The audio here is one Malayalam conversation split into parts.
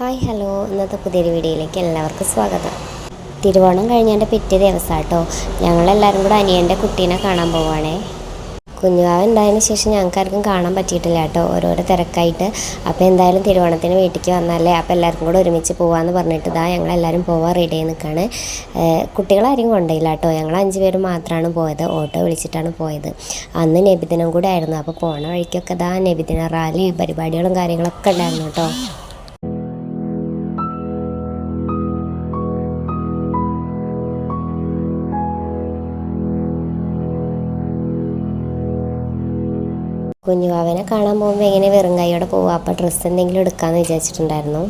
Hi hello. ഇന്നത്തെ പുതിയൊരു വീഡിയോയിലേക്ക് എല്ലാവർക്കും സ്വാഗതം. തിരുവോണം കഴിഞ്ഞതിന്റെ പിറ്റേ ദിവസം കേട്ടോ ഞങ്ങളെല്ലാവരും കൂടെ അനിയന്റെ കുട്ടീനെ കാണാൻ പോവാണേ. കുഞ്ഞുവാവ് ഉണ്ടായതിന് ശേഷം ഞങ്ങൾക്കാർക്കും കാണാൻ പറ്റിയിട്ടില്ല കേട്ടോ. ഓരോരോ തിരക്കായിട്ട്. അപ്പോൾ എന്തായാലും തിരുവോണത്തിന് വീട്ടിലേക്ക് വന്നാലേ അപ്പോൾ എല്ലാവർക്കും കൂടെ ഒരുമിച്ച് പോകാമെന്ന് പറഞ്ഞിട്ട് ഇതാ ഞങ്ങളെല്ലാവരും പോവാൻ റെഡി ആയി നിൽക്കുകയാണ് കുട്ടികളാരും കൊണ്ടില്ല കേട്ടോ. ഞങ്ങൾ അഞ്ച് പേര് മാത്രമാണ് പോയത്. ഓട്ടോ വിളിച്ചിട്ടാണ് പോയത്. അന്ന് നബിദിനം കൂടെ ആയിരുന്നു. അപ്പോൾ പോണ വഴിക്കൊക്കെ ഇതാ നബിദിന റാലി പരിപാടികളും കാര്യങ്ങളൊക്കെ ഉണ്ടായിരുന്നു കേട്ടോ. കുഞ്ഞുവാവനെ കാണാൻ പോകുമ്പോൾ എങ്ങനെ വെറും കൈയോടെ പോവുക അപ്പോൾ ഡ്രസ്സ് എന്തെങ്കിലും എടുക്കാമെന്ന് വിചാരിച്ചിട്ടുണ്ടായിരുന്നു.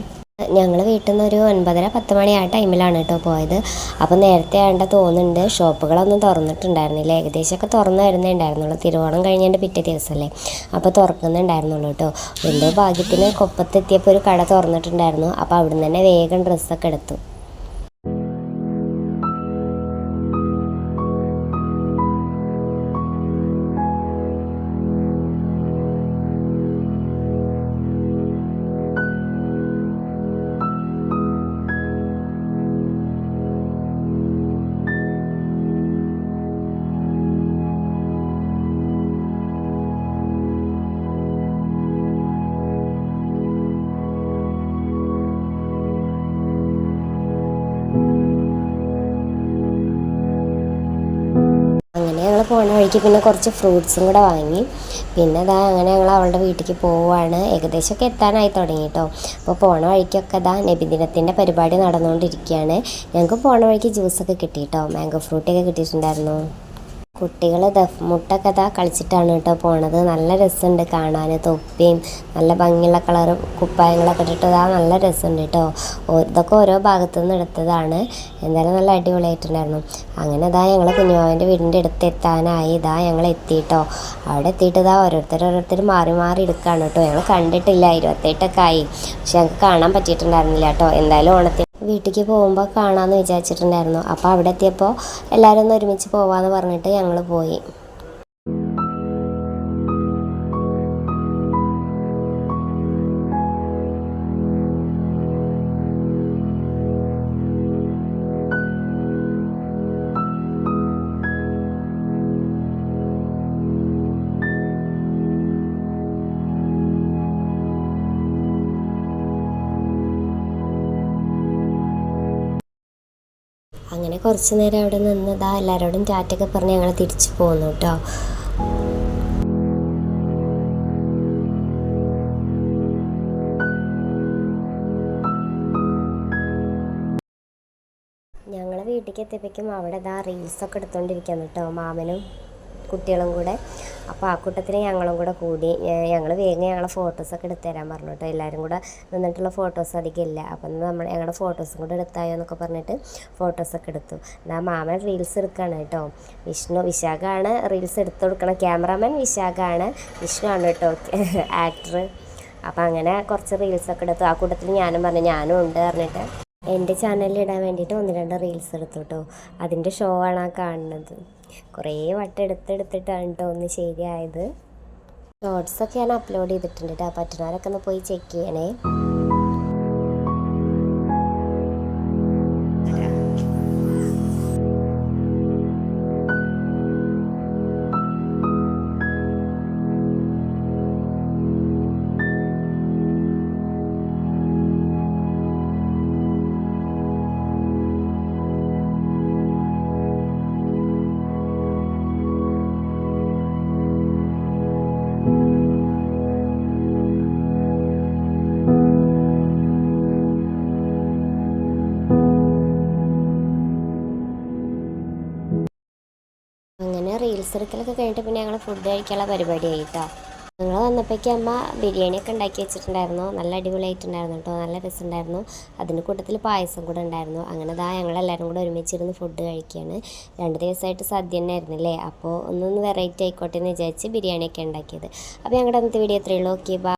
ഞങ്ങൾ വീട്ടിൽ നിന്ന് ഒരു ഒൻപതര പത്ത് മണി ആ ടൈമിലാണ് കേട്ടോ പോയത്. അപ്പോൾ നേരത്തെ ആണ്ട തോന്നുന്നുണ്ട് ഷോപ്പുകളൊന്നും തുറന്നിട്ടുണ്ടായിരുന്നില്ല. ഏകദേശമൊക്കെ തുറന്നു വരുന്നേ ഉണ്ടായിരുന്നുള്ളൂ. തിരുവോണം കഴിഞ്ഞതിന്റെ പിറ്റേ ദിവസമല്ലേ അപ്പോൾ തുറക്കുന്നുണ്ടായിരുന്നുള്ളൂ കേട്ടോ. എന്തോ ഭാഗ്യത്തിന് കൊപ്പത്തെത്തിയപ്പോൾ ഒരു കട തുറന്നിട്ടുണ്ടായിരുന്നു. അപ്പോൾ അവിടെ നിന്ന് തന്നെ വേഗം ഡ്രസ്സൊക്കെ എടുത്തു. പോണ വഴിക്ക് പിന്നെ കുറച്ച് ഫ്രൂട്ട്സും കൂടെ വാങ്ങി. പിന്നെ അതാ അങ്ങനെ ഞങ്ങൾ അവളുടെ വീട്ടിലേക്ക് പോവുകയാണ് ഏകദേശമൊക്കെ എത്താനായി തുടങ്ങി കേട്ടോ അപ്പോൾ പോണ വഴിക്കൊക്കെ അതാ നബിദിനത്തിന്റെ പരിപാടി നടന്നുകൊണ്ടിരിക്കുകയാണ് ഞങ്ങൾക്ക് പോണ വഴിക്ക് ജ്യൂസൊക്കെ കിട്ടി കേട്ടോ മാംഗോ ഫ്രൂട്ടൊക്കെ കിട്ടിയിട്ടുണ്ടായിരുന്നു. കുട്ടികൾ ദഫ് മുട്ടൊക്കെ ഇതാ കളിച്ചിട്ടാണ് കേട്ടോ പോണത്. നല്ല രസമുണ്ട് കാണാൻ തൊപ്പിയും നല്ല ഭംഗിയുള്ള കളർ കുപ്പായങ്ങളൊക്കെ ഇട്ടിട്ട് ഇതാ നല്ല രസമുണ്ട് കേട്ടോ. ഇതൊക്കെ ഓരോ ഭാഗത്തു നിന്ന് എടുത്തതാണ്. എന്തായാലും നല്ല അടിപൊളിയായിട്ടുണ്ടായിരുന്നു. അങ്ങനെ ഇതാ ഞങ്ങൾ കുഞ്ഞുമാവന്റെ വീടിന്റെ അടുത്ത് എത്താനായി. ഇതാ ഞങ്ങൾ എത്തിയിട്ടോ അവിടെ എത്തിയിട്ട് ഇതാ ഓരോരുത്തർ ഓരോരുത്തർ മാറി മാറി എടുക്കുകയാണ് കേട്ടോ ഞങ്ങൾ കണ്ടിട്ടില്ല ഇരുപത്തെട്ടൊക്കെ ആയി. പക്ഷെ ഞങ്ങൾക്ക് കാണാൻ പറ്റിയിട്ടുണ്ടായിരുന്നില്ല കേട്ടോ എന്തായാലും ഓണത്തിന് വീട്ടിലേക്ക് പോകുമ്പോൾ കാണാമെന്ന് വിചാരിച്ചിട്ടുണ്ടായിരുന്നു. അപ്പോൾ അവിടെ എത്തിയപ്പോൾ എല്ലാവരും ഒന്ന് ഒരുമിച്ച് പോവാമെന്ന് പറഞ്ഞിട്ട് ഞങ്ങൾ പോയി. അങ്ങനെ കുറച്ച് നേരം അവിടെ നിന്നതാ എല്ലാവരോടും ടാറ്റൊക്കെ പറഞ്ഞ് ഞങ്ങൾ തിരിച്ചു പോന്നു കേട്ടോ ഞങ്ങൾ വീട്ടിലേക്ക് എത്തിയപ്പോഴേക്കും അവിടെ ഇതാ റീൽസൊക്കെ എടുത്തുകൊണ്ടിരിക്കുന്നു കേട്ടോ മാമനും കുട്ടികളും കൂടെ. അപ്പോൾ ആ കൂട്ടത്തിൽ ഞങ്ങളും കൂടെ കൂടി ഞങ്ങൾ വേഗം ഞങ്ങളെ ഫോട്ടോസൊക്കെ എടുത്തു തരാൻ പറഞ്ഞു കേട്ടോ എല്ലാവരും കൂടെ നിന്നിട്ടുള്ള ഫോട്ടോസ് അധികം ഇല്ല അപ്പം നമ്മൾ ഞങ്ങളുടെ ഫോട്ടോസും കൂടെ എടുത്തായോ എന്നൊക്കെ പറഞ്ഞിട്ട് ഫോട്ടോസൊക്കെ എടുത്തു. എന്നാ മാമൻ റീൽസ് എടുക്കുകയാണ് കേട്ടോ വിഷ്ണു വിശാഖാണ് റീൽസ് എടുത്തു കൊടുക്കണം. ക്യാമറാമാൻ വിശാഖാണ്. വിഷ്ണു ആണ് കേട്ടോ ആക്ടർ അപ്പം അങ്ങനെ കുറച്ച് റീൽസൊക്കെ എടുത്തു. ആ കൂട്ടത്തിൽ ഞാനും പറഞ്ഞു ഞാനും ഉണ്ട് പറഞ്ഞിട്ട്. എന്റെ ചാനലിൽ ഇടാൻ വേണ്ടിയിട്ട് ഒന്ന് രണ്ട് റീൽസ് എടുത്തു കേട്ടോ അതിന്റെ ഷോ ആണ് ആ കാണുന്നത്. കുറേ വട്ടം എടുത്തെടുത്തിട്ടാണ് കേട്ടോ ഒന്ന് ശരിയായത്. ഷോർട്സൊക്കെ ഞാൻ അപ്ലോഡ് ചെയ്തിട്ടുണ്ട് കേട്ടോ പറ്റുന്നവരൊക്കെ ഒന്ന് പോയി ചെക്ക് ചെയ്യണേ. അങ്ങനെ റീൽസ് എടുക്കലൊക്കെ കഴിഞ്ഞിട്ട് പിന്നെ ഞങ്ങൾ ഫുഡ് കഴിക്കാനുള്ള പരിപാടിയായി കേട്ടോ ഞങ്ങൾ വന്നപ്പോഴേക്കും അമ്മ ബിരിയാണിയൊക്കെ ഉണ്ടാക്കി വെച്ചിട്ടുണ്ടായിരുന്നു. നല്ല അടിപൊളിയായിട്ടുണ്ടായിരുന്നു കേട്ടോ. നല്ല രസമുണ്ടായിരുന്നു. അതിന്റെ കൂട്ടത്തിൽ പായസം കൂടെ ഉണ്ടായിരുന്നു. അങ്ങനെ ദാ ഞങ്ങളെല്ലാവരും കൂടെ ഒരുമിച്ചിരുന്ന് ഫുഡ് കഴിക്കുകയാണ് രണ്ട് ദിവസമായിട്ട് സദ്യ തന്നെ ആയിരുന്നില്ലേ അപ്പോൾ ഒന്നൊന്ന് വെറൈറ്റി ആയിക്കോട്ടെ എന്ന് വിചാരിച്ച് ബിരിയാണിയൊക്കെ ഉണ്ടാക്കിയത്. അപ്പോൾ ഞങ്ങളുടെ അന്നത്തെ വീഡിയോ എത്രയുള്ളൂ ഓക്കെ ബൈ